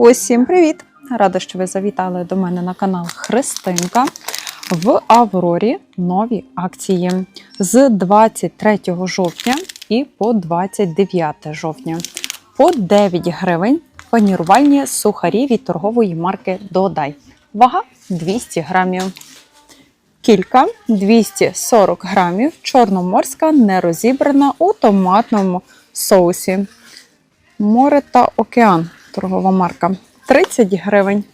Усім привіт! Рада, що ви завітали до мене на канал Христинка. В Аврорі нові акції з 23 жовтня і по 29 жовтня. По 9 гривень панірувальні сухарі від торгової марки Додай. Вага 200 грамів. Кілька 240 грамів. Чорноморська нерозібрана у томатному соусі. Море та океан. Торгова марка 30 гривень.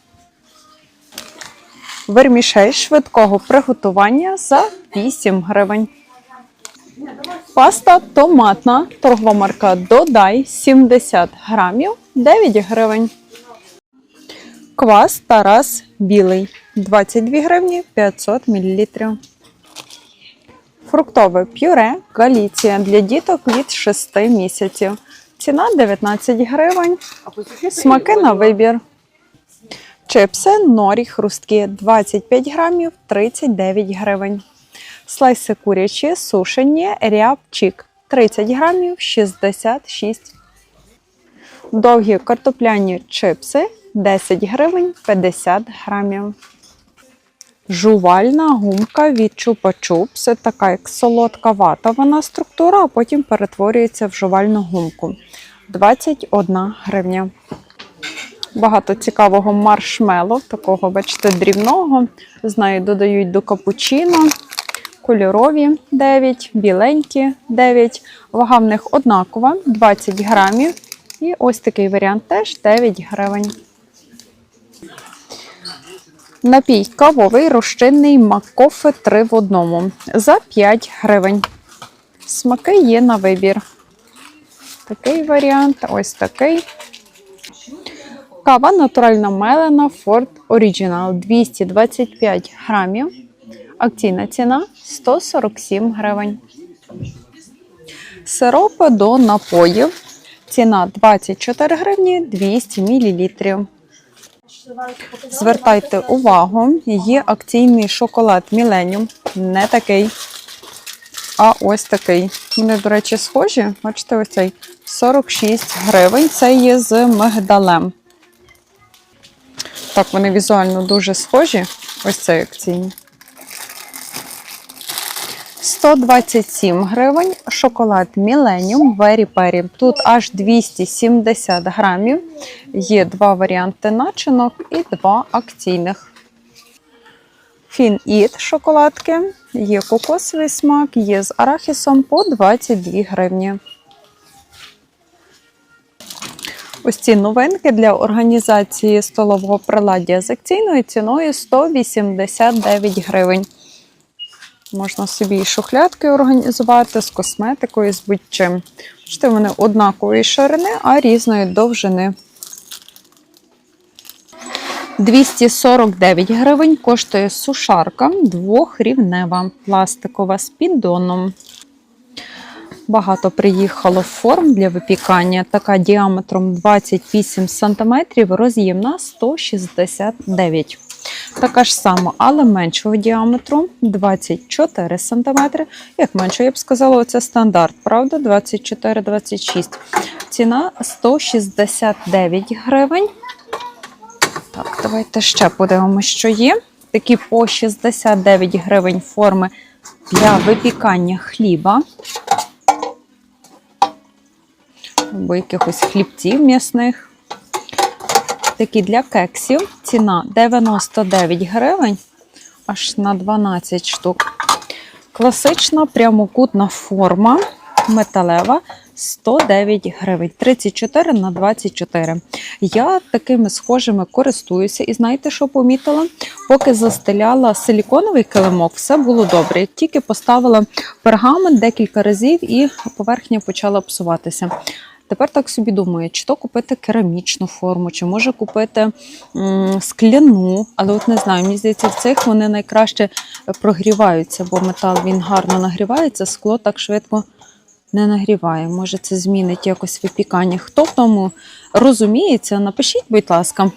Вермішель швидкого приготування за 8 гривень. Паста томатна. Торгова марка Додай 70 грамів 9 гривень. Квас Тарас білий 22 гривні 500 мл. Фруктове пюре Галіція для діток від 6 місяців. Ціна 19 гривень. Смаки на вибір. Чипси норі хрусткі 25 грамів 39 гривень. Слайси курячі сушені рябчик 30 грамів 66. Довгі картопляні чипси 10 гривень 50 грамів. Жувальна гумка від чупа-чуп. Це така як солодка вата. Вона структура, а потім перетворюється в жувальну гумку. 21 гривня. Багато цікавого маршмелу, такого, бачите, дрібного. З нею додають до капучино. Кольорові 9, біленькі 9. Вага в них однакова 20 грамів. І ось такий варіант теж 9 гривень. Напій кавовий розчинний макофе 3 в одному за 5 гривень. Смаки є на вибір. Такий варіант, ось такий. Кава натуральна мелена Ford Original 225 грамів. Акційна ціна 147 гривень. Сиропи до напоїв. Ціна 24 гривні 200 мл. Звертайте увагу, є акційний шоколад Міленіум. Не такий, а ось такий. Вони, до речі, схожі. Бачите, ось цей 46 гривень. Це є з мигдалем. Так, вони візуально дуже схожі. Ось цей акційний. 127 гривень. Шоколад Millennium Very Peri. Тут аж 270 грамів. Є два варіанти начинок і два акційних. Фін Іт шоколадки. Є кокосовий смак, є з арахісом по 22 гривні. Ось ці новинки для організації столового приладдя з акційною ціною 189 гривень. Можна собі шухлядки організувати з косметикою, з будь-чим. Бачите, вони однакової ширини, а різної довжини. 249 гривень коштує сушарка двохрівнева, пластикова з піддоном. Багато приїхало форм для випікання. Така діаметром 28 см, роз'ємна 169 Така ж сама, але меншого діаметру 24 см. Як менше, я б сказала, це стандарт, правда? 24-26. Ціна 169 гривень. Так, давайте ще подивимося, що є. Такі по 69 гривень форми для випікання хліба. Або якихось хлібців м'ясних. Такі для кексів. Ціна 99 гривень, аж на 12 штук. Класична прямокутна форма металева 109 гривень, 34 на 24. Я такими схожими користуюся. І знаєте, що помітила? Поки застеляла силіконовий килимок, все було добре. Тільки поставила пергамент декілька разів і поверхня почала псуватися. Тепер так собі думаю, чи то купити керамічну форму, чи може купити скляну, але от не знаю, мені здається, в цих вони найкраще прогріваються, бо метал він гарно нагрівається, скло так швидко не нагріває. Може, це змінить якось випікання. Хто в тому розуміється, напишіть, будь ласка,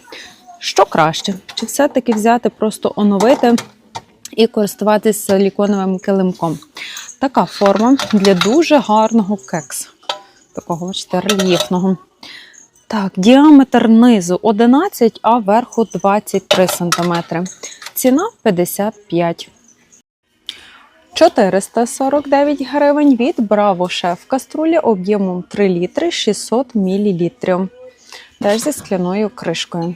що краще? Чи все-таки взяти, просто оновити і користуватися силіконовим килимком? Така форма для дуже гарного кексу такого, бачите, рельєфного. Так, діаметр низу 11, а верху 23 см. Ціна 55. 449 гривень від Браво Шеф каструлі об'ємом 3 літри 600 мл. Теж зі скляною кришкою.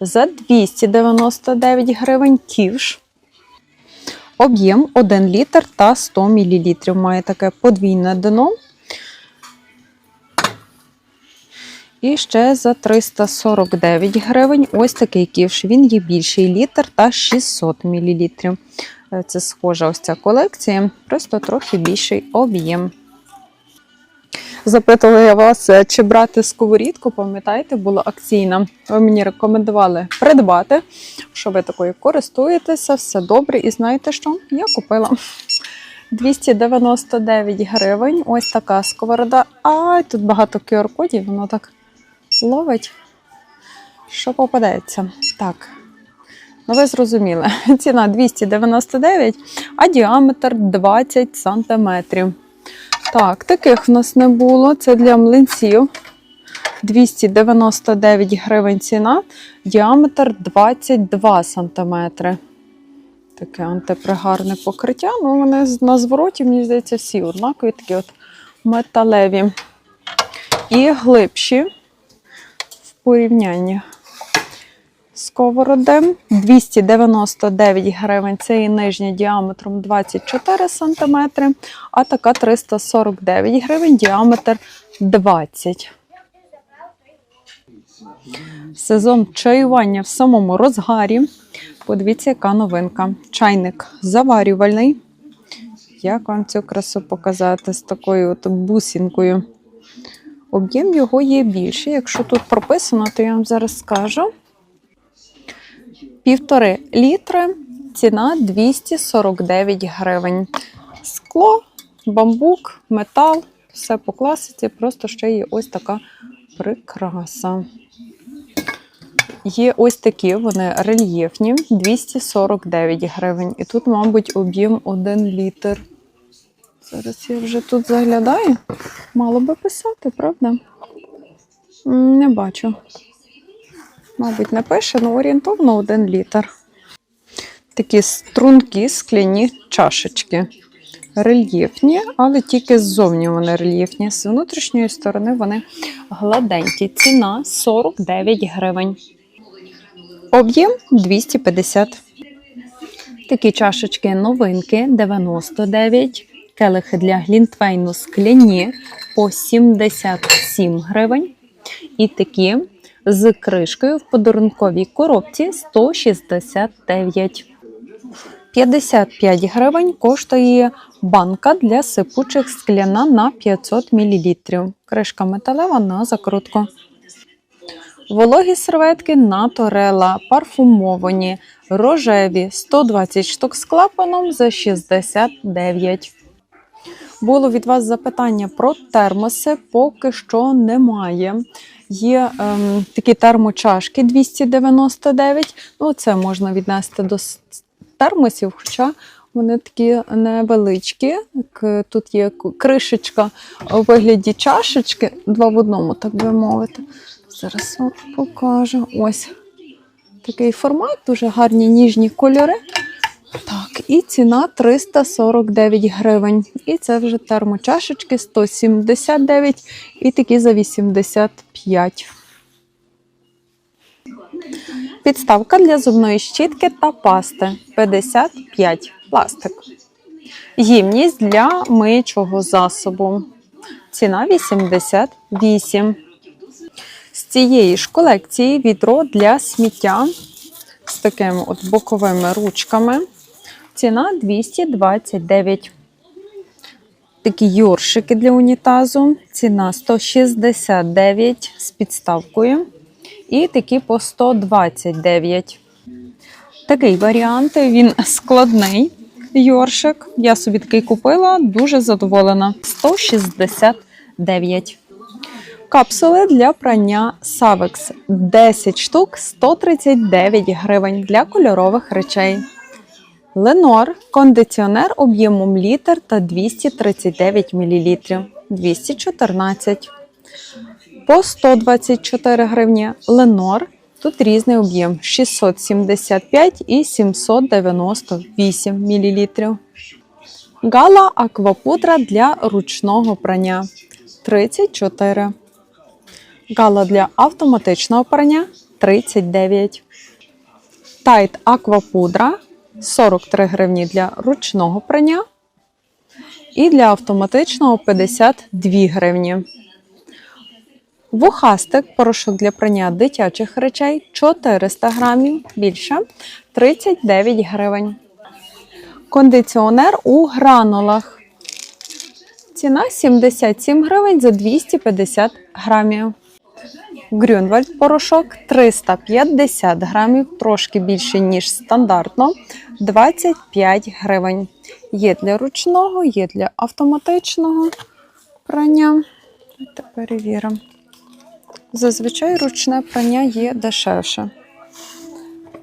За 299 гривень ківш. Об'єм 1 літр та 100 мл. Має таке подвійне дно. І ще за 349 гривень ось такий ківш. Він є більший літр та 600 мл. Це схожа ось ця колекція, просто трохи більший об'єм. Запитувала я вас, е, чи брати сковорідку, пам'ятаєте, була акційна. Ви мені рекомендували придбати, що ви такою користуєтеся, все добре. І знаєте що? Я купила 299 гривень. Ось така сковорода. Ай, тут багато QR-кодів, воно так ловить. Що попадеться? Так. Ну, ви зрозуміли. Ціна 299, а діаметр 20 сантиметрів. Так, таких в нас не було. Це для млинців. 299 гривень ціна, діаметр 22 сантиметри. Таке антипригарне покриття. Ну, вони на звороті, мені здається, всі однакові, такі от металеві. І глибші в порівнянні. Сковороди 299 гривень. Це і нижня діаметром 24 см, а така 349 гривень, діаметр 20 Сезон чаювання в самому розгарі. Подивіться, яка новинка. Чайник заварювальний. Як вам цю красу показати з такою от бусинкою? Об'єм його є більший. Якщо тут прописано, то я вам зараз скажу. Півтори літри, ціна 249 гривень. Скло, бамбук, метал, все по класиці, просто ще є ось така прикраса. Є ось такі, вони рельєфні, 249 гривень. І тут, мабуть, об'єм 1 літр. Зараз я вже тут заглядаю. Мало би писати, правда? Не бачу. Мабуть, не пише, але орієнтовно 1 літр. Такі стрункі скляні чашечки. Рельєфні, але тільки ззовні вони рельєфні. З внутрішньої сторони вони гладенькі. Ціна 49 гривень. Об'єм 250. Такі чашечки новинки 99. Келихи для глінтвейну скляні по 77 гривень. І такі з кришкою в подарунковій коробці 169. 55 гривень коштує банка для сипучих скляна на 500 мл. Кришка металева на закрутку. Вологі серветки Наторела, парфумовані, рожеві, 120 штук з клапаном за 69. Було від вас запитання про термоси, поки що немає. Є ем, такі термочашки 299. Ну, це можна віднести до термосів, хоча вони такі невеличкі. Тут є кришечка у вигляді чашечки, два в одному, так би мовити. Зараз вам покажу. Ось такий формат, дуже гарні ніжні кольори. Так, і ціна 349 гривень. І це вже термочашечки 179 і такі за 85. Підставка для зубної щітки та пасти 55 пластик. Ємність для миючого засобу. Ціна 88. З цієї ж колекції відро для сміття з такими от боковими ручками. Ціна 229. Такі йоршики для унітазу. Ціна 169 з підставкою. І такі по 129. Такий варіант, він складний йоршик. Я собі такий купила, дуже задоволена. 169. Капсули для прання Savex 10 штук 139 гривень для кольорових речей. Ленор кондиціонер об'ємом літр та 239 мл 214. по 124 гривні. Ленор. Тут різний об'єм 675 і 798 мл. Гала аквапудра для ручного прання 34. Гала для автоматичного прання 39. Тайт аквапудра 43 гривні для ручного прання. І для автоматичного 52 гривні. Вухастик, порошок для прання дитячих речей 400 грамів, більше 39 гривень. Кондиціонер у гранулах. Ціна 77 гривень за 250 грамів. Грюнвальд порошок 350 грамів, трошки більше, ніж стандартно, 25 гривень. Є для ручного, є для автоматичного прання. Давайте перевіримо. Зазвичай ручне прання є дешевше.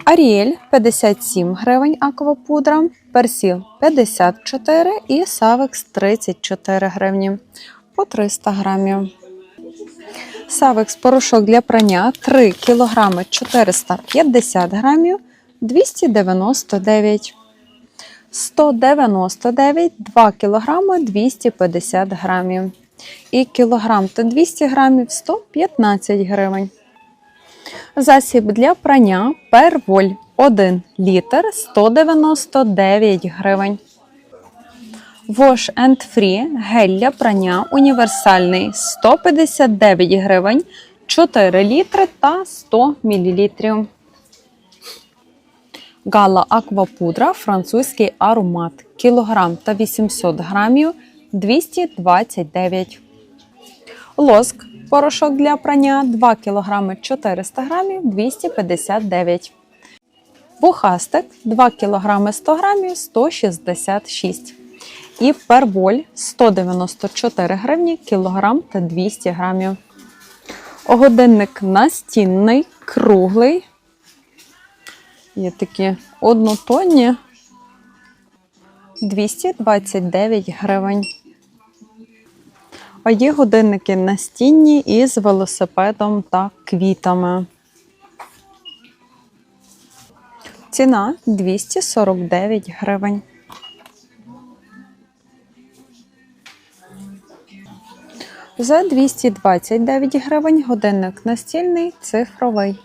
Аріель 57 гривень аквапудра, персіл 54 і Савекс 34 гривні по 300 грамів. Савекс порошок для прання 3 кг 450 грамів 299 199 2 кг 250 грамів. І кілограм та 200 грамів 115 гривень. Засіб для прання перволь 1 літр 199 гривень. Wash and Free гель для прання універсальний 159 гривень, 4 літри та 100 мл. Гала Аквапудра французький аромат кілограм та 800 грамів 229. Лоск порошок для прання 2 кг 400 грамів 259. Бухастик 2 кг 100 грамів 166. І перболь 194 гривні кілограм та 200 грамів. Годинник настінний, круглий. Є такі однотонні 229 гривень. А є годинники настінні із велосипедом та квітами. Ціна 249 гривень. За 229 гривень годинник настільний цифровий.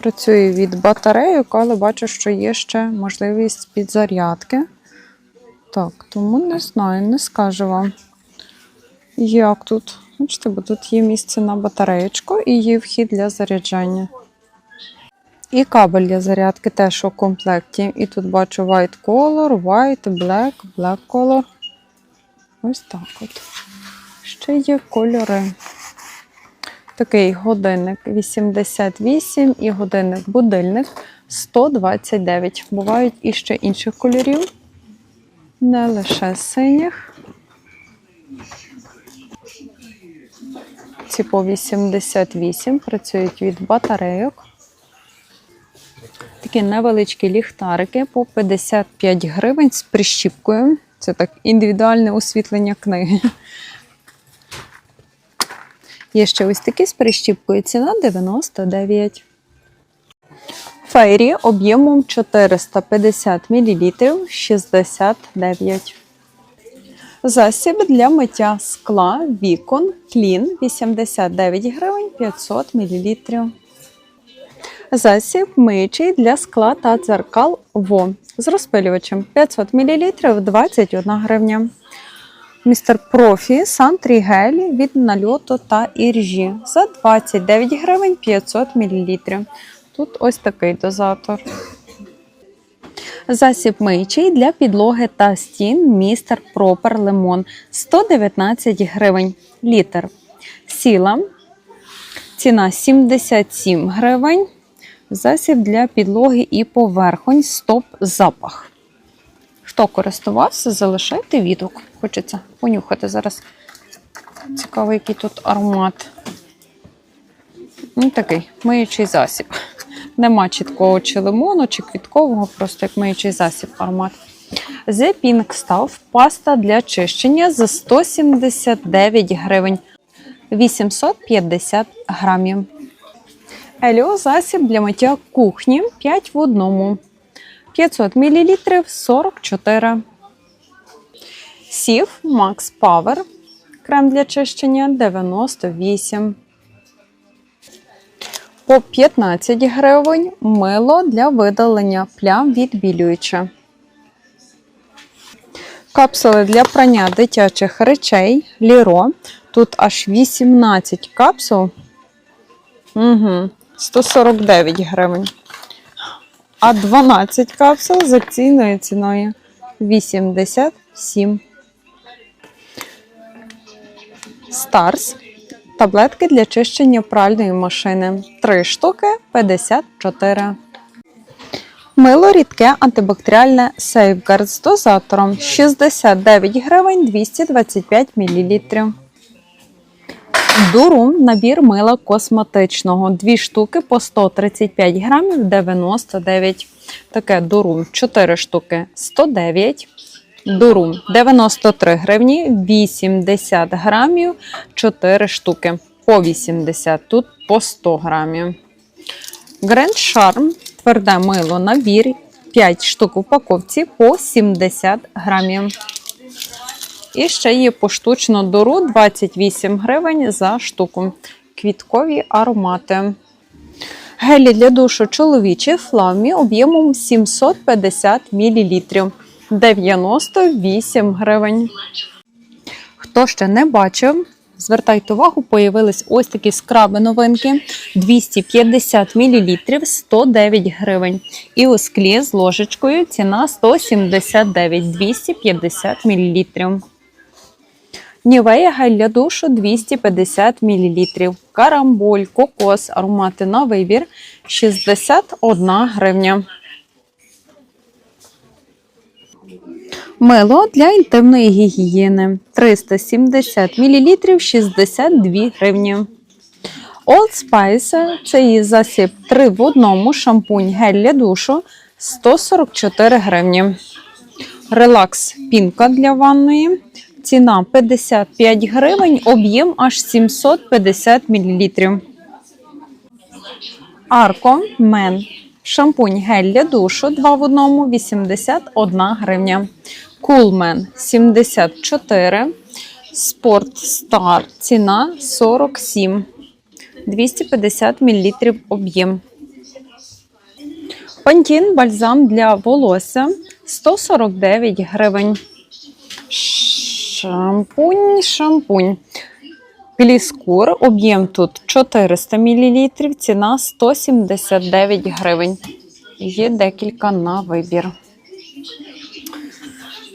Працює від батарейок, але бачу, що є ще можливість підзарядки. Так, тому не знаю, не скажу вам. Як тут? Бачите, бо тут є місце на батареєчку і є вхід для заряджання. І кабель для зарядки теж у комплекті. І тут бачу white color, white, black, black color. Ось так от. Ще є кольори. Такий годинник 88 і годинник будильник 129. Бувають і ще інших кольорів, не лише синіх. Ці по 88 працюють від батарейок. Такі невеличкі ліхтарики по 55 гривень з прищіпкою. Це так індивідуальне освітлення книги. Є ще ось такі з прищіпкою. Ціна 99. Фейрі об'ємом 450 мл 69. Засіб для миття скла вікон клін 89 гривень 500 мл. Засіб миючий для скла та дзеркал ВО з розпилювачем 500 мл 21 гривня. Містер Профі Сантрігель від нальоту та іржі за 29 гривень 500 мл. Тут ось такий дозатор. Засіб миючий для підлоги та стін містер Пропер Лимон 119 гривень літр. Сіла. Ціна 77 гривень. Засіб для підлоги і поверхонь стоп запах. Хто користувався, залишайте відгук. Хочеться понюхати зараз. Цікаво, який тут аромат. Ну, такий миючий засіб. Нема чіткого чи лимону, чи квіткового, просто як миючий засіб аромат. The Pink Stuff – паста для чищення за 179 гривень 850 грамів. Еліо засіб для миття кухні 5 в одному. 500 мл 44. Сів Max Power. Крем для чищення 98. По 15 гривень мило для видалення плям відбілююче. Капсули для прання дитячих речей Ліро. Тут аж 18 капсул. Угу. 149 гривень. А 12 капсул з акційною ціною 87. Старс. Таблетки для чищення пральної машини. 3 штуки 54. Мило рідке антибактеріальне Safeguard з дозатором 69 гривень 225 мл. Дурум набір мила косметичного. Дві штуки по 135 грамів 99. Таке дурум 4 штуки 109. Дурум 93 гривні 80 грамів 4 штуки по 80. Тут по 100 грамів. Grand Charm тверде мило набір 5 штук в упаковці по 70 грамів. І ще є поштучно дору 28 гривень за штуку. Квіткові аромати. Гелі для душу чоловічі фламі об'ємом 750 мл. 98 гривень. Хто ще не бачив, звертайте увагу, появились ось такі скраби новинки 250 мл 109 гривень. І у склі з ложечкою ціна 179 250 мл. Нівея гель для душу 250 мл. Карамболь, кокос, аромати на вибір 61 гривня. Мило для інтимної гігієни 370 мл 62 гривні. Old Spice – це її засіб 3 в одному шампунь гель для душу 144 гривні. Релакс пінка для ванної. Ціна 55 гривень, об'єм аж 750 мл. Арко Мен. Шампунь гель для душу 2 в одному 81 гривня. Кулмен 74. Спорт Стар. Ціна 47. 250 мл об'єм. Пантін бальзам для волосся 149 гривень. Шампунь, шампунь. Пліскур, об'єм тут 400 мл, ціна 179 гривень. Є декілька на вибір.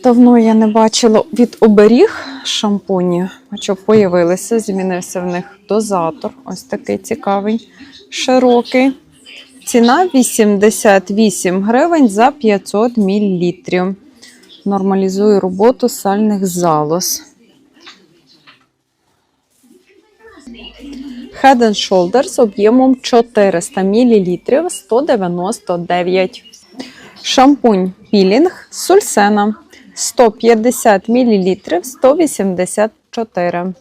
Давно я не бачила від оберіг шампуні. Бачу, появилися, змінився в них дозатор. Ось такий цікавий, широкий. Ціна 88 гривень за 500 мл. Нормалізує роботу сальних залоз. Head and Shoulders об'ємом 400 мл 199. Шампунь пілінг Сульсена 150 мл 184.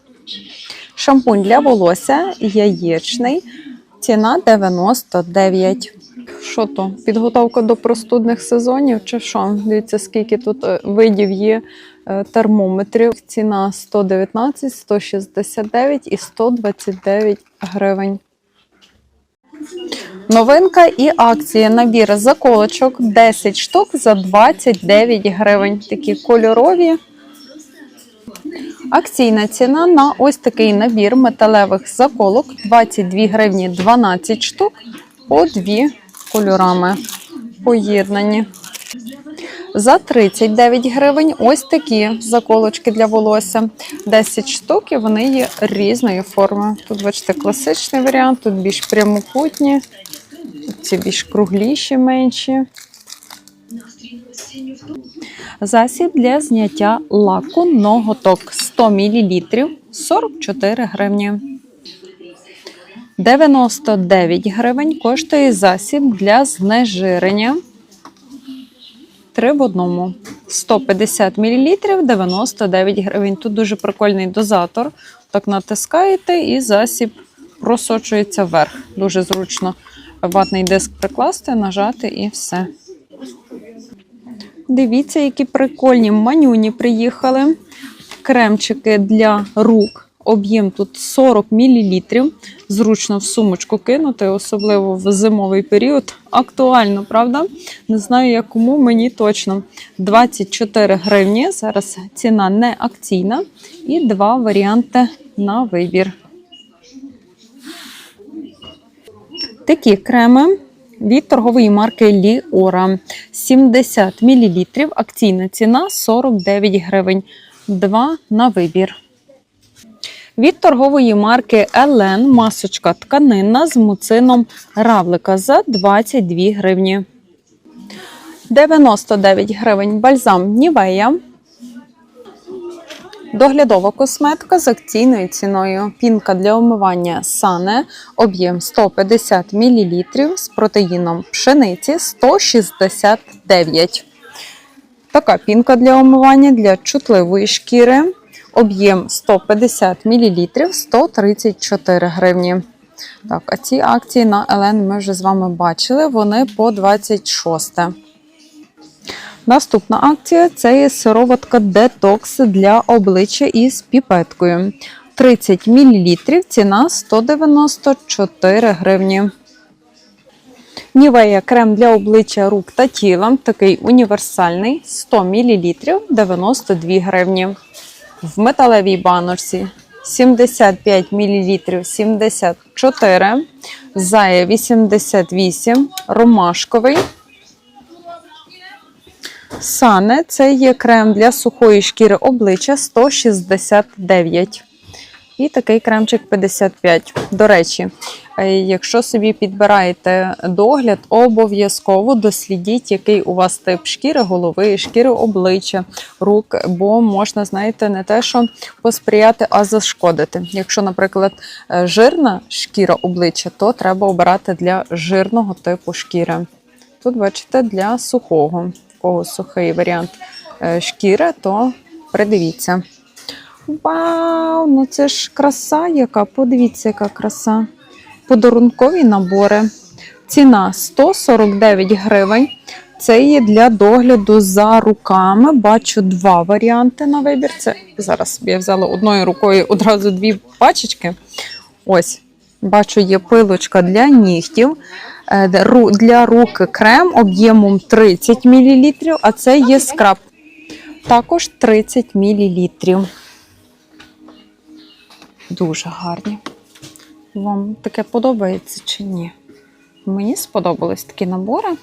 Шампунь для волосся яєчний. Ціна 99. Що то? Підготовка до простудних сезонів чи що? Дивіться, скільки тут е, видів є е, термометрів. Ціна 119, 169 і 129 гривень. Новинка і акція. Набір заколочок 10 штук за 29 гривень. Такі кольорові. Акційна ціна на ось такий набір металевих заколок 22 гривні 12 штук по 2 кольорами поєднані. За 39 гривень ось такі заколочки для волосся. 10 штук і вони є різної форми. Тут, бачите, класичний варіант, тут більш прямокутні, ці більш кругліші, менші. Засіб для зняття лаку ноготок 100 мл 44 гривні. 99 гривень коштує засіб для знежирення. 3 в одному 150 мл 99 гривень. Тут дуже прикольний дозатор. Так натискаєте і засіб просочується вверх. Дуже зручно ватний диск прикласти, нажати і все. Дивіться, які прикольні манюні приїхали. Кремчики для рук. Об'єм тут 40 мл. Зручно в сумочку кинути, особливо в зимовий період. Актуально, правда? Не знаю, як кому, мені точно. 24 гривні. Зараз ціна не акційна. І два варіанти на вибір. Такі креми від торгової марки Ліора 70 мл. Акційна ціна 49 гривень. Два на вибір. Від торгової марки Елен масочка тканинна з муцином равлика за 22 гривні. 99 гривень бальзам Нівея. Доглядова косметика з акційною ціною. Пінка для омивання Сане, об'єм 150 мл з протеїном пшениці 169. Така пінка для омивання для чутливої шкіри. Об'єм 150 мл 134 гривні. Так, а ці акції на Елен ми вже з вами бачили, вони по 26. Наступна акція це є сироватка детокс для обличчя із піпеткою. 30 мл, ціна 194 гривні. Нівея крем для обличчя рук та тіла, такий універсальний 100 мл 92 гривні. В металевій баночці 75 мл 74, зая 88, ромашковий. Сане це є крем для сухої шкіри обличчя 169. І такий кремчик 55. До речі, е, якщо собі підбираєте догляд, обов'язково дослідіть, який у вас тип шкіри, голови, шкіри обличчя, рук, бо можна, знаєте, не те, що посприяти, а зашкодити. Якщо, наприклад, е, жирна шкіра обличчя, то треба обирати для жирного типу шкіри. Тут, бачите, для сухого. В кого сухий варіант е, шкіри, то придивіться. Вау, ну це ж краса яка. Подивіться, яка краса. Подарункові набори. Ціна 149 гривень. Це є для догляду за руками. Бачу два варіанти на вибір. Це зараз я взяла одною рукою одразу дві пачечки. Ось, бачу, є пилочка для нігтів. Е, Для рук крем об'ємом 30 мл, а це є скраб. Також 30 мл. Дуже гарні. Вам таке подобається чи ні? Мені сподобались такі набори.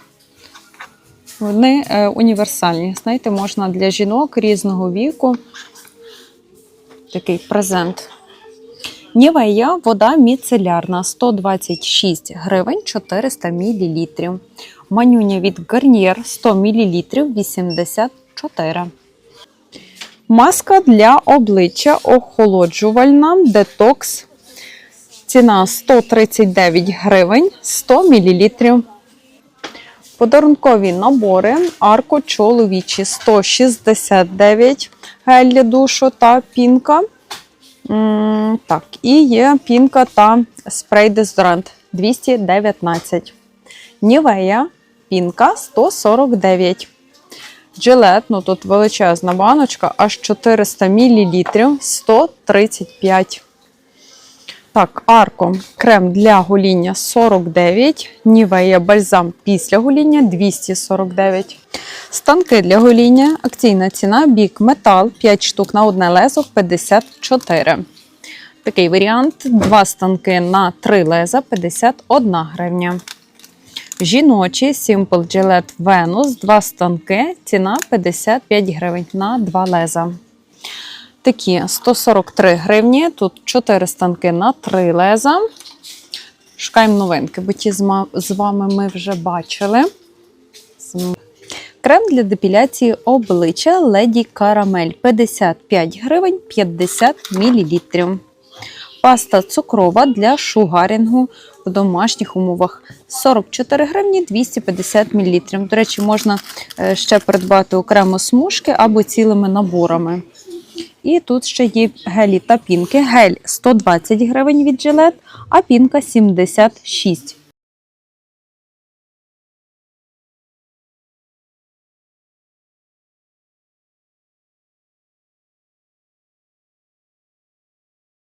Вони е, універсальні. Знаєте, можна для жінок різного віку. Такий презент. Нівея вода міцелярна 126 гривень 400 мл. Манюня від Гарнієр 100 мл 84. Маска для обличчя охолоджувальна детокс. Ціна 139 гривень 100 мл. Подарункові набори арко чоловічі 169 гель для душу та пінка. Так, і є пінка та спрей дезодорант 219. Нівея пінка 149. Джилет, ну тут величезна баночка, аж 400 мл 135. Так, арко крем для гоління 49, нівея бальзам після гоління 249. Станки для гоління, акційна ціна бік метал 5 штук на одне лезо 54. Такий варіант: два станки на 3 леза 51 гривня. Жіночі Simple Gillette Venus, два станки, ціна 55 гривень на 2 леза. Такі 143 гривні, тут 4 станки на 3 леза. Шукаємо новинки, бо ті з вами ми вже бачили. Крем для депіляції обличчя Lady Caramel 55 гривень 50 мл. Паста цукрова для шугарінгу в домашніх умовах 44 гривні 250 мл. До речі, можна е, ще придбати окремо смужки або цілими наборами. І тут ще є гелі та пінки. Гель 120 гривень від жилет, а пінка 76.